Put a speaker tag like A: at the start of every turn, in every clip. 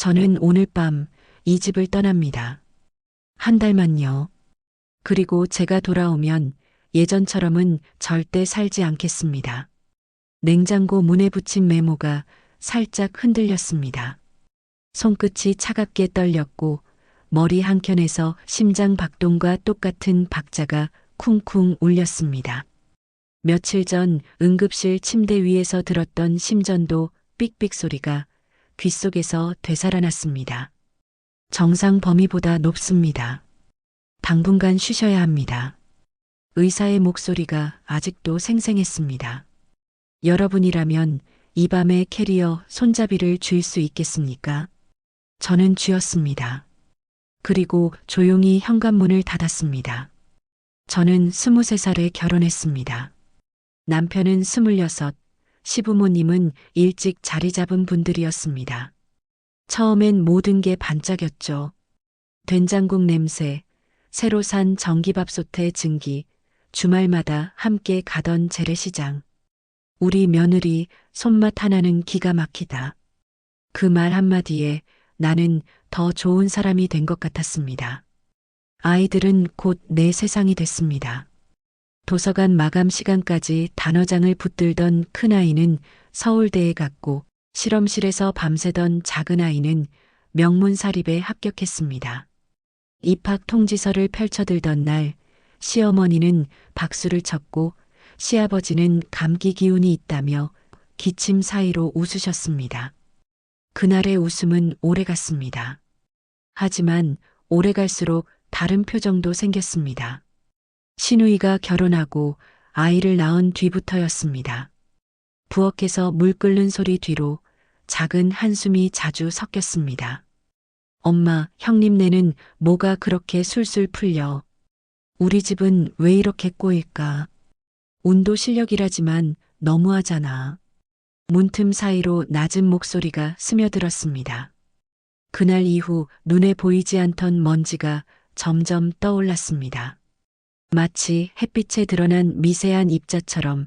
A: 저는 오늘 밤 이 집을 떠납니다. 한 달만요. 그리고 제가 돌아오면 예전처럼은 절대 살지 않겠습니다. 냉장고 문에 붙인 메모가 살짝 흔들렸습니다. 손끝이 차갑게 떨렸고 머리 한켠에서 심장 박동과 똑같은 박자가 쿵쿵 울렸습니다. 며칠 전 응급실 침대 위에서 들었던 심전도 삑삑 소리가 귓속에서 되살아났습니다. 정상 범위보다 높습니다. 당분간 쉬셔야 합니다. 의사의 목소리가 아직도 생생했습니다. 여러분이라면 이 밤에 캐리어 손잡이를 쥘수 있겠습니까? 저는 쥐었습니다. 그리고 조용히 현관문을 닫았습니다. 저는 23살에 결혼했습니다. 남편은 26, 시부모님은 일찍 자리 잡은 분들이었습니다. 처음엔 모든 게 반짝였죠. 된장국 냄새, 새로 산 전기밥솥의 증기, 주말마다 함께 가던 재래시장. 우리 며느리 손맛 하나는 기가 막히다. 그 말 한마디에 나는 더 좋은 사람이 된 것 같았습니다. 아이들은 곧 내 세상이 됐습니다. 도서관 마감 시간까지 단어장을 붙들던 큰아이는 서울대에 갔고 실험실에서 밤새던 작은아이는 명문사립에 합격했습니다. 입학 통지서를 펼쳐들던 날 시어머니는 박수를 쳤고 시아버지는 감기 기운이 있다며 기침 사이로 웃으셨습니다. 그날의 웃음은 오래 갔습니다. 하지만 오래 갈수록 다른 표정도 생겼습니다. 신우이가 결혼하고 아이를 낳은 뒤부터였습니다. 부엌에서 물 끓는 소리 뒤로 작은 한숨이 자주 섞였습니다. 엄마, 형님네는 뭐가 그렇게 술술 풀려. 우리 집은 왜 이렇게 꼬일까? 운도 실력이라지만 너무하잖아. 문틈 사이로 낮은 목소리가 스며들었습니다. 그날 이후 눈에 보이지 않던 먼지가 점점 떠올랐습니다. 마치 햇빛에 드러난 미세한 입자처럼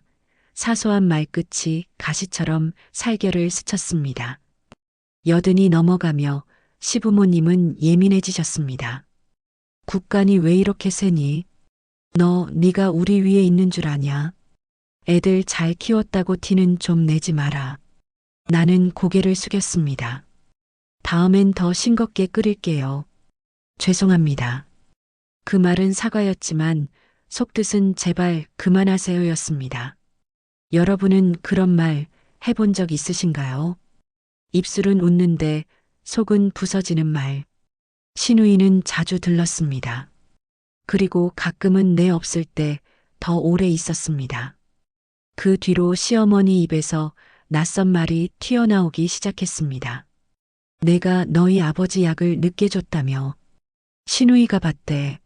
A: 사소한 말끝이 가시처럼 살결을 스쳤습니다. 여든이 넘어가며 시부모님은 예민해지셨습니다. 국간이 왜 이렇게 세니? 너 네가 우리 위에 있는 줄 아냐? 애들 잘 키웠다고 티는 좀 내지 마라. 나는 고개를 숙였습니다. 다음엔 더 싱겁게 끓일게요. 죄송합니다. 그 말은 사과였지만 속뜻은 제발 그만하세요 였습니다. 여러분은 그런 말 해본 적 있으신가요? 입술은 웃는데 속은 부서지는 말. 신우이는 자주 들렀습니다. 그리고 가끔은 내 없을 때 더 오래 있었습니다. 그 뒤로 시어머니 입에서 낯선 말이 튀어나오기 시작했습니다. 내가 너희 아버지 약을 늦게 줬다며. 신우이가 봤대.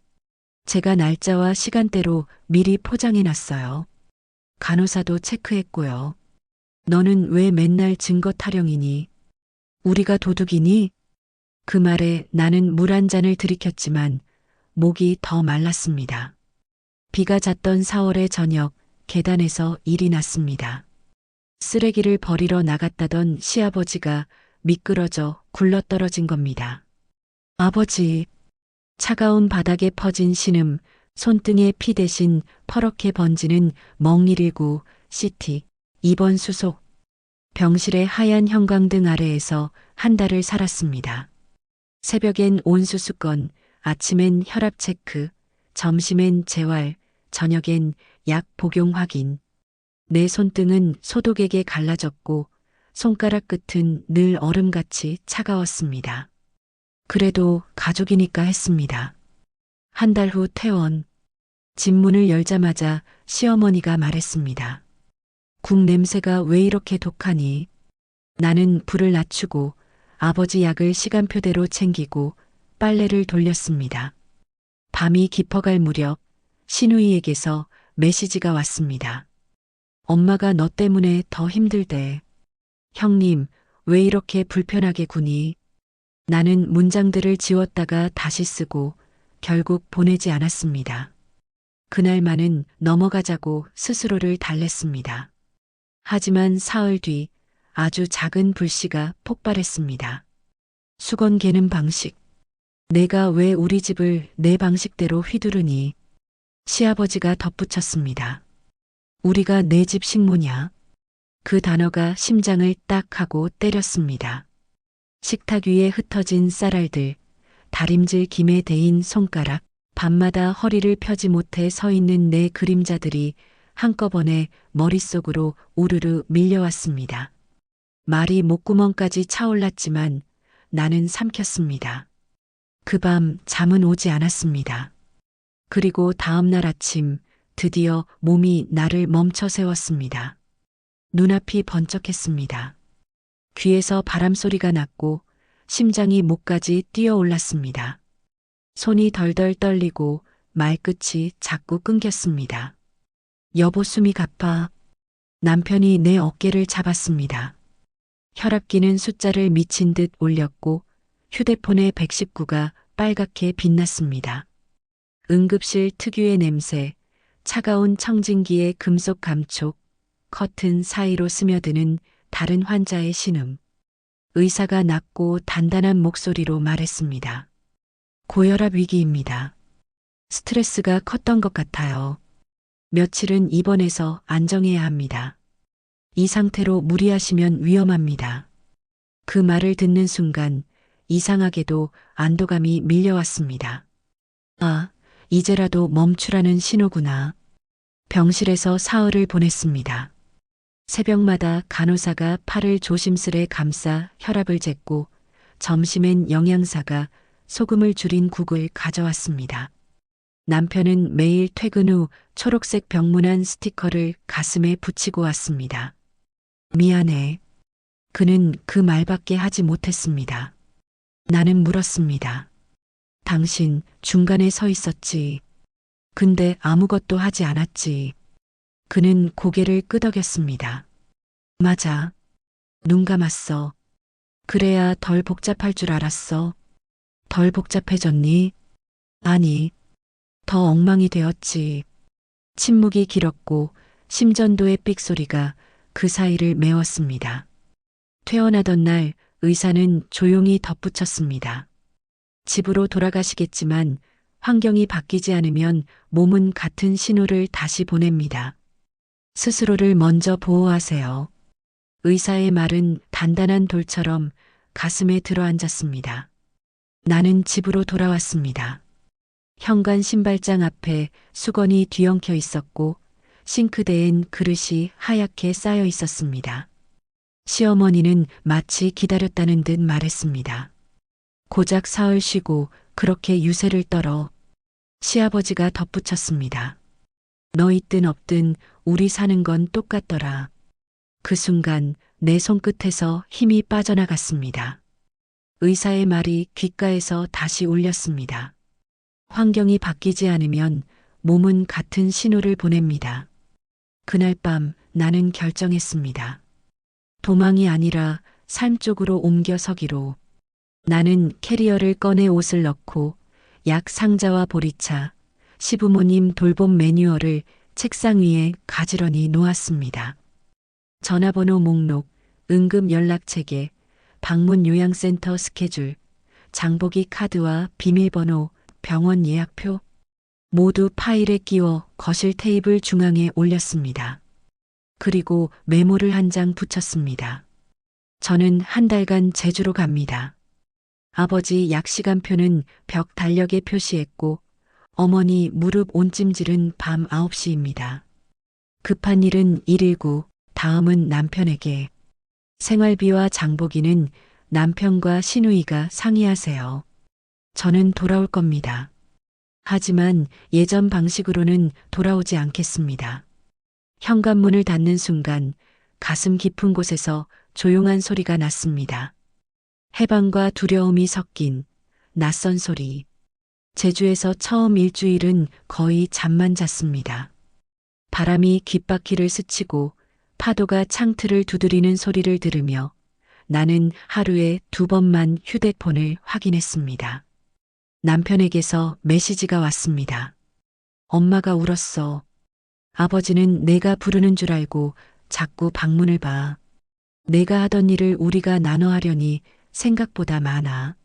A: 제가 날짜와 시간대로 미리 포장해 놨어요. 간호사도 체크했고요. 너는 왜 맨날 증거 타령이니? 우리가 도둑이니? 그 말에 나는 물 한 잔을 들이켰지만 목이 더 말랐습니다. 비가 잤던 4월의 저녁 계단에서 일이 났습니다. 쓰레기를 버리러 나갔다던 시아버지가 미끄러져 굴러떨어진 겁니다. 아버지, 차가운 바닥에 퍼진 신음, 손등에 피 대신 퍼렇게 번지는 멍119 CT 2번 수속. 병실의 하얀 형광등 아래에서 한 달을 살았습니다. 새벽엔 온수수건, 아침엔 혈압 체크, 점심엔 재활, 저녁엔 약 복용 확인. 내 손등은 소독액에 갈라졌고 손가락 끝은 늘 얼음같이 차가웠습니다. 그래도 가족이니까 했습니다. 한 달 후 퇴원. 집 문을 열자마자 시어머니가 말했습니다. 국 냄새가 왜 이렇게 독하니? 나는 불을 낮추고 아버지 약을 시간표대로 챙기고 빨래를 돌렸습니다. 밤이 깊어갈 무렵 신우이에게서 메시지가 왔습니다. 엄마가 너 때문에 더 힘들대. 형님, 왜 이렇게 불편하게 구니? 나는 문장들을 지웠다가 다시 쓰고 결국 보내지 않았습니다. 그날만은 넘어가자고 스스로를 달랬습니다. 하지만 사흘 뒤 아주 작은 불씨가 폭발했습니다. 수건 개는 방식. 내가 왜 우리 집을 내 방식대로 휘두르니? 시아버지가 덧붙였습니다. 우리가 내 집 식모냐? 그 단어가 심장을 딱 하고 때렸습니다. 식탁 위에 흩어진 쌀알들, 다림질 김에 대인 손가락, 밤마다 허리를 펴지 못해 서 있는 내 그림자들이 한꺼번에 머릿속으로 우르르 밀려왔습니다. 말이 목구멍까지 차올랐지만 나는 삼켰습니다. 그 밤 잠은 오지 않았습니다. 그리고 다음 날 아침 드디어 몸이 나를 멈춰 세웠습니다. 눈앞이 번쩍했습니다. 귀에서 바람소리가 났고 심장이 목까지 뛰어올랐습니다. 손이 덜덜 떨리고 말끝이 자꾸 끊겼습니다. 여보 숨이 가빠. 남편이 내 어깨를 잡았습니다. 혈압기는 숫자를 미친 듯 올렸고 휴대폰의 119가 빨갛게 빛났습니다. 응급실 특유의 냄새, 차가운 청진기의 금속 감촉, 커튼 사이로 스며드는 다른 환자의 신음. 의사가 낮고 단단한 목소리로 말했습니다. 고혈압 위기입니다. 스트레스가 컸던 것 같아요. 며칠은 입원해서 안정해야 합니다. 이 상태로 무리하시면 위험합니다. 그 말을 듣는 순간 이상하게도 안도감이 밀려왔습니다. 아, 이제라도 멈추라는 신호구나. 병실에서 사흘을 보냈습니다. 새벽마다 간호사가 팔을 조심스레 감싸 혈압을 쟀고 점심엔 영양사가 소금을 줄인 국을 가져왔습니다. 남편은 매일 퇴근 후 초록색 병문안 스티커를 가슴에 붙이고 왔습니다. 미안해. 그는 그 말밖에 하지 못했습니다. 나는 물었습니다. 당신 중간에 서 있었지. 근데 아무것도 하지 않았지. 그는 고개를 끄덕였습니다. 맞아. 눈 감았어. 그래야 덜 복잡할 줄 알았어. 덜 복잡해졌니? 아니, 더 엉망이 되었지. 침묵이 길었고 심전도의 삑소리가 그 사이를 메웠습니다. 퇴원하던 날 의사는 조용히 덧붙였습니다. 집으로 돌아가시겠지만 환경이 바뀌지 않으면 몸은 같은 신호를 다시 보냅니다. 스스로를 먼저 보호하세요. 의사의 말은 단단한 돌처럼 가슴에 들어앉았습니다. 나는 집으로 돌아왔습니다. 현관 신발장 앞에 수건이 뒤엉켜 있었고 싱크대엔 그릇이 하얗게 쌓여 있었습니다. 시어머니는 마치 기다렸다는 듯 말했습니다. 고작 사흘 쉬고 그렇게 유세를 떨어 시아버지가 덧붙였습니다. 너 있든 없든 우리 사는 건 똑같더라. 그 순간 내 손끝에서 힘이 빠져나갔습니다. 의사의 말이 귓가에서 다시 울렸습니다. 환경이 바뀌지 않으면 몸은 같은 신호를 보냅니다. 그날 밤 나는 결정했습니다. 도망이 아니라 삶 쪽으로 옮겨 서기로 나는 캐리어를 꺼내 옷을 넣고 약 상자와 보리차, 시부모님 돌봄 매뉴얼을 책상 위에 가지런히 놓았습니다. 전화번호 목록, 응급 연락체계, 방문 요양센터 스케줄, 장보기 카드와 비밀번호, 병원 예약표 모두 파일에 끼워 거실 테이블 중앙에 올렸습니다. 그리고 메모를 한 장 붙였습니다. 저는 한 달간 제주로 갑니다. 아버지 약시간표는 벽 달력에 표시했고 어머니 무릎 온찜질은 밤 9시입니다. 급한 일은 119, 다음은 남편에게. 생활비와 장보기는 남편과 신우이가 상의하세요. 저는 돌아올 겁니다. 하지만 예전 방식으로는 돌아오지 않겠습니다. 현관문을 닫는 순간 가슴 깊은 곳에서 조용한 소리가 났습니다. 해방과 두려움이 섞인 낯선 소리. 제주에서 처음 일주일은 거의 잠만 잤습니다. 바람이 귓바퀴를 스치고 파도가 창틀을 두드리는 소리를 들으며 나는 하루에 두 번만 휴대폰을 확인했습니다. 남편에게서 메시지가 왔습니다. 엄마가 울었어. 아버지는 내가 부르는 줄 알고 자꾸 방문을 봐. 내가 하던 일을 우리가 나눠 하려니 생각보다 많아.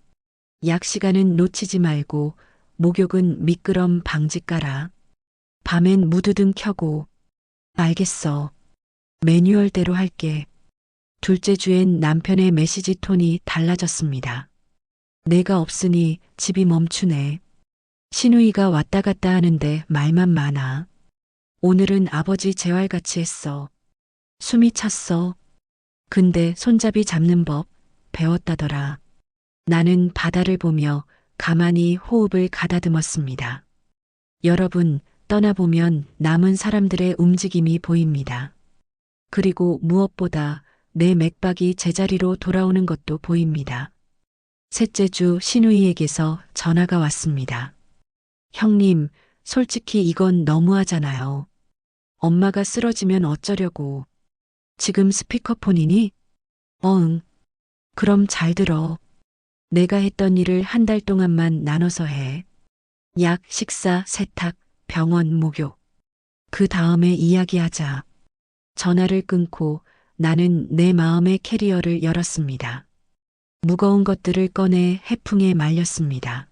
A: 약 시간은 놓치지 말고 목욕은 미끄럼 방지 깔아. 밤엔 무드등 켜고. 알겠어. 매뉴얼대로 할게. 둘째 주엔 남편의 메시지 톤이 달라졌습니다. 내가 없으니 집이 멈추네. 신우이가 왔다 갔다 하는데 말만 많아. 오늘은 아버지 재활같이 했어. 숨이 찼어. 근데 손잡이 잡는 법 배웠다더라. 나는 바다를 보며 가만히 호흡을 가다듬었습니다. 여러분, 떠나보면 남은 사람들의 움직임이 보입니다. 그리고 무엇보다 내 맥박이 제자리로 돌아오는 것도 보입니다. 셋째 주 신우이에게서 전화가 왔습니다. 형님, 솔직히 이건 너무하잖아요. 엄마가 쓰러지면 어쩌려고. 지금 스피커폰이니? 어응. 그럼 잘 들어. 내가 했던 일을 한 달 동안만 나눠서 해. 약, 식사, 세탁, 병원, 목욕. 그 다음에 이야기하자. 전화를 끊고 나는 내 마음의 캐리어를 열었습니다. 무거운 것들을 꺼내 해풍에 말렸습니다.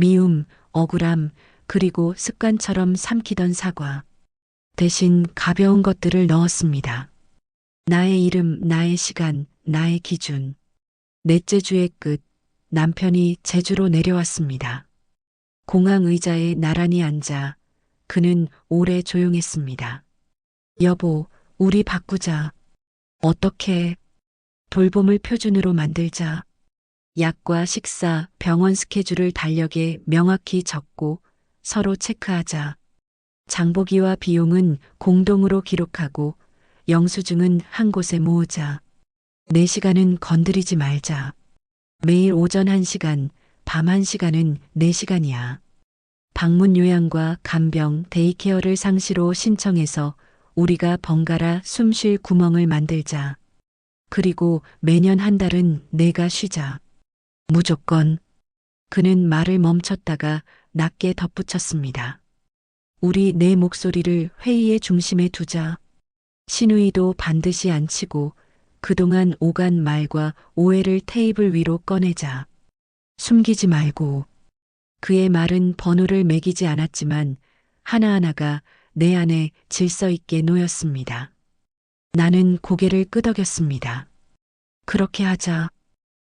A: 미움, 억울함, 그리고 습관처럼 삼키던 사과. 대신 가벼운 것들을 넣었습니다. 나의 이름, 나의 시간, 나의 기준. 넷째 주의 끝, 남편이 제주로 내려왔습니다. 공항 의자에 나란히 앉아 그는 오래 조용했습니다. 여보, 우리 바꾸자. 어떻게? 돌봄을 표준으로 만들자. 약과 식사, 병원 스케줄을 달력에 명확히 적고 서로 체크하자. 장보기와 비용은 공동으로 기록하고 영수증은 한 곳에 모으자. 내 시간은 건드리지 말자. 매일 오전 1시간, 밤 1시간은 내 시간이야. 방문 요양과 간병, 데이케어를 상시로 신청해서 우리가 번갈아 숨 쉴 구멍을 만들자. 그리고 매년 한 달은 내가 쉬자. 무조건. 그는 말을 멈췄다가 낮게 덧붙였습니다. 우리 내 목소리를 회의의 중심에 두자. 신우이도 반드시 앉히고 그동안 오간 말과 오해를 테이블 위로 꺼내자. 숨기지 말고. 그의 말은 번호를 매기지 않았지만 하나하나가 내 안에 질서 있게 놓였습니다. 나는 고개를 끄덕였습니다. 그렇게 하자.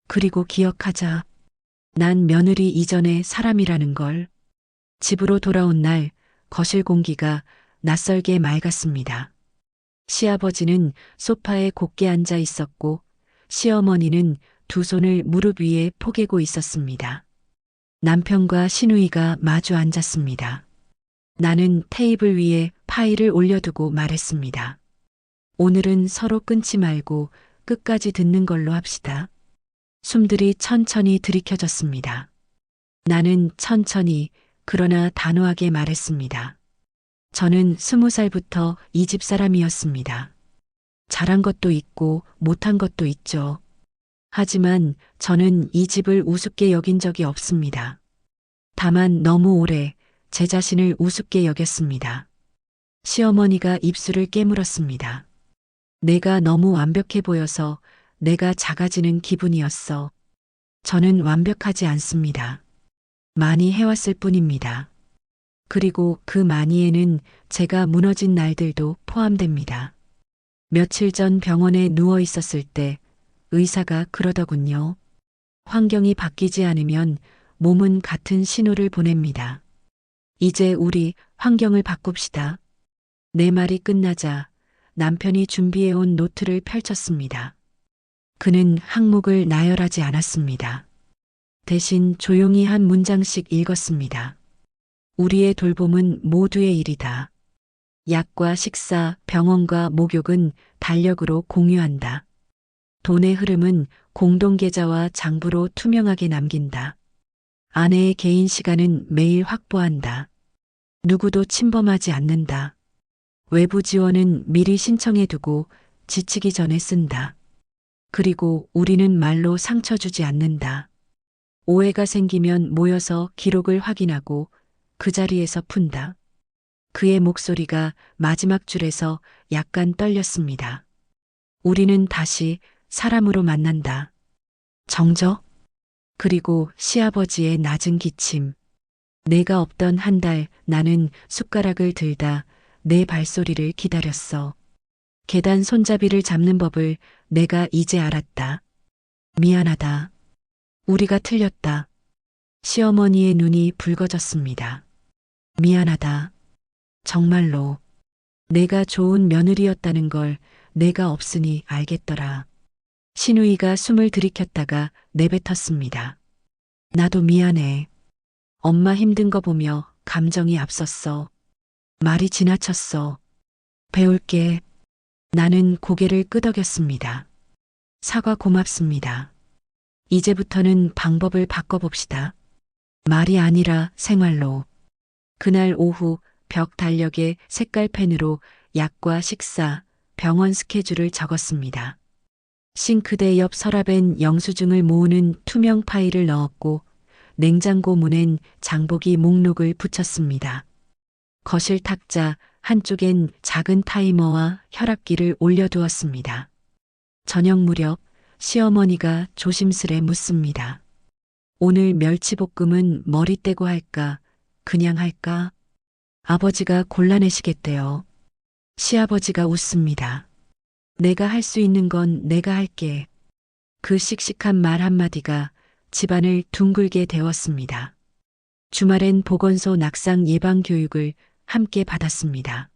A: 그리고 기억하자. 난 며느리 이전의 사람이라는 걸. 집으로 돌아온 날 거실 공기가 낯설게 맑았습니다. 시아버지는 소파에 곧게 앉아 있었고 시어머니는 두 손을 무릎 위에 포개고 있었습니다. 남편과 신우이가 마주 앉았습니다. 나는 테이블 위에 파일을 올려두고 말했습니다. 오늘은 서로 끊지 말고 끝까지 듣는 걸로 합시다. 숨들이 천천히 들이켜졌습니다. 나는 천천히 그러나 단호하게 말했습니다. 저는 스무 살부터 이 집 사람이었습니다. 잘한 것도 있고 못한 것도 있죠. 하지만 저는 이 집을 우습게 여긴 적이 없습니다. 다만 너무 오래 제 자신을 우습게 여겼습니다. 시어머니가 입술을 깨물었습니다. 내가 너무 완벽해 보여서 내가 작아지는 기분이었어. 저는 완벽하지 않습니다. 많이 해왔을 뿐입니다. 그리고 그 많이에는 제가 무너진 날들도 포함됩니다. 며칠 전 병원에 누워 있었을 때 의사가 그러더군요. 환경이 바뀌지 않으면 몸은 같은 신호를 보냅니다. 이제 우리 환경을 바꿉시다. 내 말이 끝나자 남편이 준비해온 노트를 펼쳤습니다. 그는 항목을 나열하지 않았습니다. 대신 조용히 한 문장씩 읽었습니다. 우리의 돌봄은 모두의 일이다. 약과 식사, 병원과 목욕은 달력으로 공유한다. 돈의 흐름은 공동계좌와 장부로 투명하게 남긴다. 아내의 개인 시간은 매일 확보한다. 누구도 침범하지 않는다. 외부 지원은 미리 신청해 두고 지치기 전에 쓴다. 그리고 우리는 말로 상처 주지 않는다. 오해가 생기면 모여서 기록을 확인하고 그 자리에서 푼다. 그의 목소리가 마지막 줄에서 약간 떨렸습니다. 우리는 다시 사람으로 만난다. 정적? 그리고 시아버지의 낮은 기침. 내가 없던 한 달 나는 숟가락을 들다 내 발소리를 기다렸어. 계단 손잡이를 잡는 법을 내가 이제 알았다. 미안하다. 우리가 틀렸다. 시어머니의 눈이 붉어졌습니다. 미안하다. 정말로. 내가 좋은 며느리였다는 걸 내가 없으니 알겠더라. 신우이가 숨을 들이켰다가 내뱉었습니다. 나도 미안해. 엄마 힘든 거 보며 감정이 앞섰어. 말이 지나쳤어. 배울게. 나는 고개를 끄덕였습니다. 사과 고맙습니다. 이제부터는 방법을 바꿔봅시다. 말이 아니라 생활로. 그날 오후 벽 달력에 색깔 펜으로 약과 식사, 병원 스케줄을 적었습니다. 싱크대 옆 서랍엔 영수증을 모으는 투명 파일을 넣었고 냉장고 문엔 장보기 목록을 붙였습니다. 거실 탁자 한쪽엔 작은 타이머와 혈압기를 올려두었습니다. 저녁 무렵 시어머니가 조심스레 묻습니다. 오늘 멸치볶음은 머리 떼고 할까? 그냥 할까? 아버지가 곤란해시겠대요. 시아버지가 웃습니다. 내가 할 수 있는 건 내가 할게. 그 씩씩한 말 한마디가 집안을 둥글게 데웠습니다. 주말엔 보건소 낙상 예방 교육을 함께 받았습니다.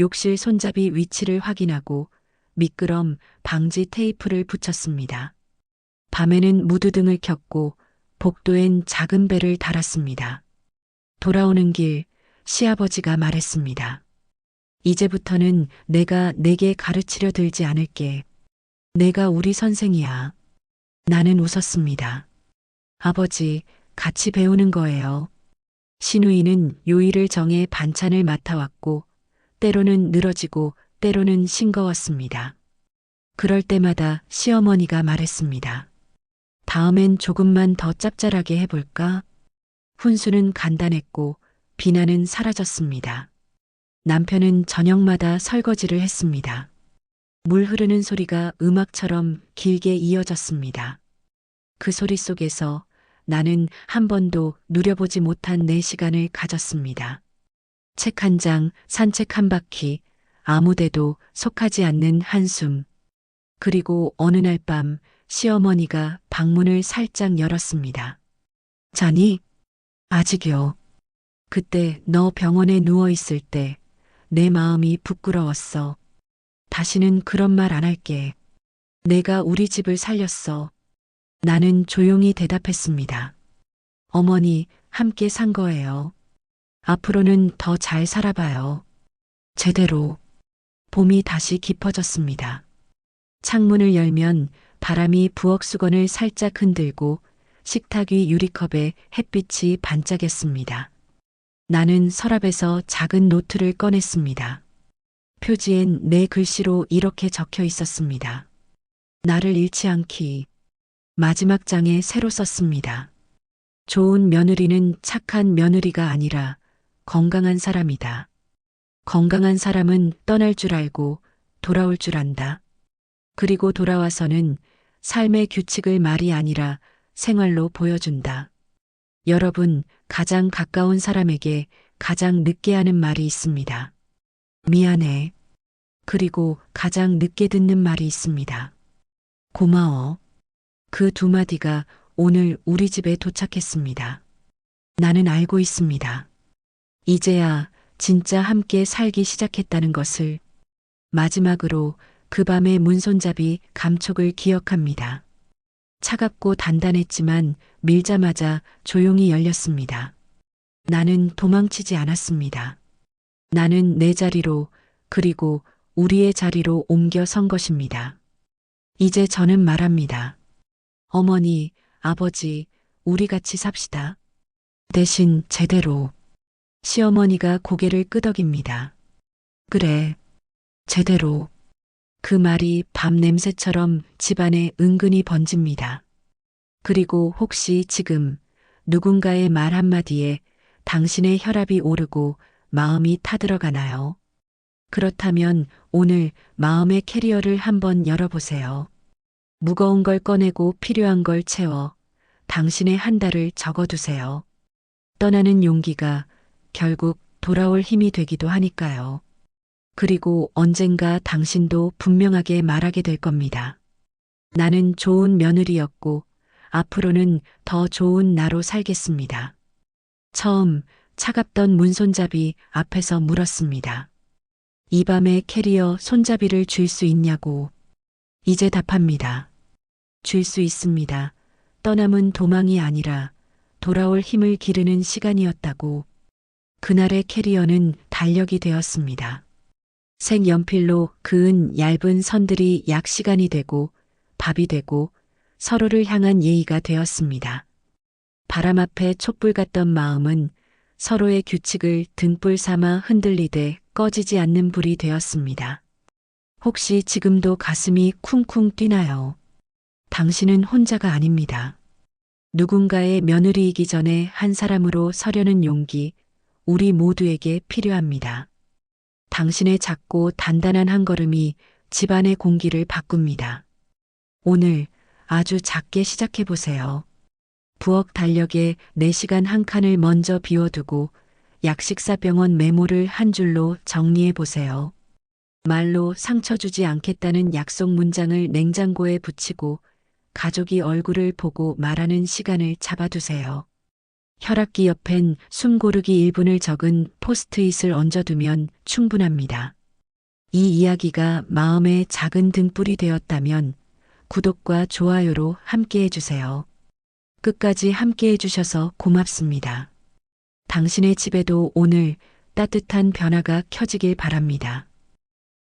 A: 욕실 손잡이 위치를 확인하고 미끄럼 방지 테이프를 붙였습니다. 밤에는 무드등을 켰고 복도엔 작은 배를 달았습니다. 돌아오는 길 시아버지가 말했습니다. 이제부터는 내가 내게 가르치려 들지 않을게. 내가 우리 선생이야. 나는 웃었습니다. 아버지, 같이 배우는 거예요. 신우이는 요일을 정해 반찬을 맡아왔고, 때로는 늘어지고, 때로는 싱거웠습니다. 그럴 때마다 시어머니가 말했습니다. 다음엔 조금만 더 짭짤하게 해볼까? 훈수는 간단했고, 비난은 사라졌습니다. 남편은 저녁마다 설거지를 했습니다. 물 흐르는 소리가 음악처럼 길게 이어졌습니다. 그 소리 속에서 나는 한 번도 누려보지 못한 내 시간을 가졌습니다. 책 한 장, 산책 한 바퀴, 아무데도 속하지 않는 한숨. 그리고 어느 날 밤 시어머니가 방문을 살짝 열었습니다. 자니? 아직요. 그때 너 병원에 누워 있을 때 내 마음이 부끄러웠어. 다시는 그런 말 안 할게. 내가 우리 집을 살렸어. 나는 조용히 대답했습니다. 어머니, 함께 산 거예요. 앞으로는 더 잘 살아봐요. 제대로. 봄이 다시 깊어졌습니다. 창문을 열면 바람이 부엌 수건을 살짝 흔들고 식탁 위 유리컵에 햇빛이 반짝였습니다. 나는 서랍에서 작은 노트를 꺼냈습니다. 표지엔 내 글씨로 이렇게 적혀 있었습니다. 나를 잃지 않기. 마지막 장에 새로 썼습니다. 좋은 며느리는 착한 며느리가 아니라 건강한 사람이다. 건강한 사람은 떠날 줄 알고 돌아올 줄 안다. 그리고 돌아와서는 삶의 규칙을 말이 아니라 생활로 보여준다. 여러분, 가장 가까운 사람에게 가장 늦게 하는 말이 있습니다. 미안해. 그리고 가장 늦게 듣는 말이 있습니다. 고마워. 그 두 마디가 오늘 우리 집에 도착했습니다. 나는 알고 있습니다. 이제야 진짜 함께 살기 시작했다는 것을 마지막으로 그 밤의 문손잡이 감촉을 기억합니다. 차갑고 단단했지만 밀자마자 조용히 열렸습니다. 나는 도망치지 않았습니다. 나는 내 자리로 그리고 우리의 자리로 옮겨 선 것입니다. 이제 저는 말합니다. 어머니, 아버지, 우리 같이 삽시다. 대신 제대로. 시어머니가 고개를 끄덕입니다. 그래, 제대로. 그 말이 밤 냄새처럼 집안에 은근히 번집니다. 그리고 혹시 지금 누군가의 말 한마디에 당신의 혈압이 오르고 마음이 타들어가나요? 그렇다면 오늘 마음의 캐리어를 한번 열어보세요. 무거운 걸 꺼내고 필요한 걸 채워 당신의 한 달을 적어두세요. 떠나는 용기가 결국 돌아올 힘이 되기도 하니까요. 그리고 언젠가 당신도 분명하게 말하게 될 겁니다. 나는 좋은 며느리였고 앞으로는 더 좋은 나로 살겠습니다. 처음 차갑던 문손잡이 앞에서 물었습니다. 이 밤에 캐리어 손잡이를 줄 수 있냐고. 이제 답합니다. 줄 수 있습니다. 떠남은 도망이 아니라 돌아올 힘을 기르는 시간이었다고. 그날의 캐리어는 달력이 되었습니다. 색 연필로 그은 얇은 선들이 약 시간이 되고 밥이 되고 서로를 향한 예의가 되었습니다. 바람 앞에 촛불 같던 마음은 서로의 규칙을 등불 삼아 흔들리되 꺼지지 않는 불이 되었습니다. 혹시 지금도 가슴이 쿵쿵 뛰나요? 당신은 혼자가 아닙니다. 누군가의 며느리이기 전에 한 사람으로 서려는 용기, 우리 모두에게 필요합니다. 당신의 작고 단단한 한 걸음이 집안의 공기를 바꿉니다. 오늘 아주 작게 시작해 보세요. 부엌 달력에 4시간 한 칸을 먼저 비워두고 약식사 병원 메모를 한 줄로 정리해 보세요. 말로 상처 주지 않겠다는 약속 문장을 냉장고에 붙이고 가족이 얼굴을 보고 말하는 시간을 잡아두세요. 혈압기 옆엔 숨 고르기 1분을 적은 포스트잇을 얹어두면 충분합니다. 이 이야기가 마음의 작은 등불이 되었다면 구독과 좋아요로 함께 해주세요. 끝까지 함께 해주셔서 고맙습니다. 당신의 집에도 오늘 따뜻한 변화가 켜지길 바랍니다.